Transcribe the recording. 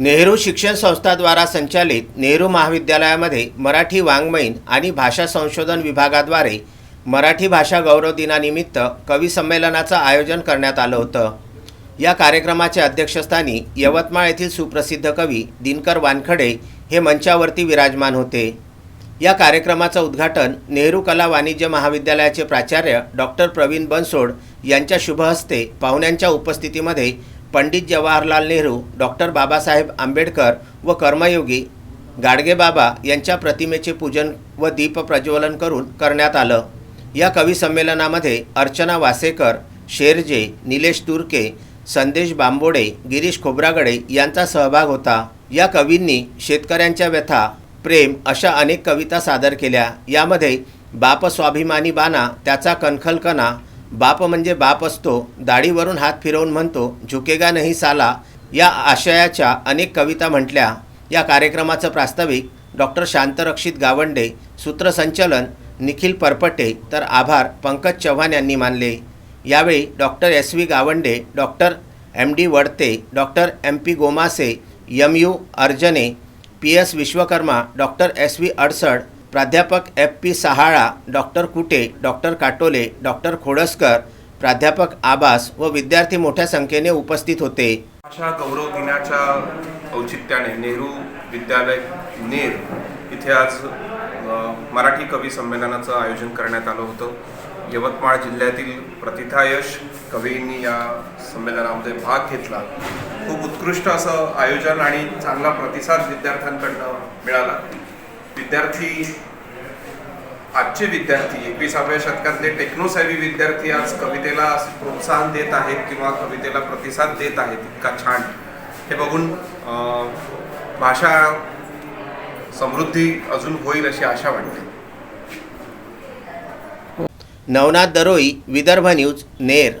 नेहरू शिक्षण संस्थाद्वारा संचालित नेहरू महाविद्यालयामध्ये मराठी वाङ्मयीन आणि भाषा संशोधन विभागाद्वारे मराठी भाषा गौरव दिनानिमित्त कवी संमेलनाचं आयोजन करण्यात आलं होतं. या कार्यक्रमाच्या अध्यक्षस्थानी यवतमाळ येथील सुप्रसिद्ध कवी दिनकर वानखडे हे मंचावरती विराजमान होते. या कार्यक्रमाचं उद्घाटन नेहरू कला वाणिज्य महाविद्यालयाचे प्राचार्य डॉक्टर प्रवीण बनसोड यांच्या शुभहस्ते पाहुण्यांच्या उपस्थितीमध्ये पंडित जवाहरलाल नेहरू डॉक्टर बाबासाहेब आंबेडकर व कर्मयोगी गाडगेबाबा यांच्या प्रतिमेचे पूजन व दीप प्रज्वलन करून करण्यात आलं. या कवी संमेलनामध्ये अर्चना वासेकर शेरजे निलेश तुर्के संदेश बांबोडे गिरीश खोब्रागडे यांचा सहभाग होता. या कवींनी शेतकऱ्यांच्या व्यथा प्रेम अशा अनेक कविता सादर केल्या. यामध्ये बाप स्वाभिमानी बाणा त्याचा कणखलकणा बाप म्हणजे बाप असतो दाढीवरून हात फिरवून म्हणतो झुकेगा नाही साला या आशयाच्या अनेक कविता म्हटल्या. या कार्यक्रमाचं प्रास्ताविक डॉक्टर शांतरक्षित गावंडे सूत्रसंचलन निखिल परपटे तर आभार पंकज चव्हाण यांनी मानले. यावेळी doctor S V Gawande doctor M D Wadte doctor M P Gomase M U Arjane P S Vishwakarma doctor S V Adsad प्राध्यापक F P Sahala doctor Kute doctor Katole doctor Khodaskar प्राध्यापक आबास व विद्यार्थी मोठ्या संख्येने उपस्थित होते. अशा गौरव दिनाच्या औचित्याने नेहरू विद्यालय नेर इथे आज मराठी कवी संमेलनाचं आयोजन करण्यात आलं होतं. यवतमाळ जिल्ह्यातील प्रतिथायश कवींनी या संमेलनामध्ये भाग घेतला. खूप उत्कृष्ट असं आयोजन आणि चांगला प्रतिसाद विद्यार्थ्यांकडनं मिळाला. विद्यार्थी आजचे विद्यार्थी एकविसाव्या शतकातले टेक्नोसॅवी विद्यार्थी आज कवितेला प्रोत्साहन देत आहेत किंवा कवितेला प्रतिसाद देत आहेत इतका छान. हे बघून भाषा समृद्धी अजून होईल अशी आशा वाटते. नवनाथ दरोई विदर्भ न्यूज नेर.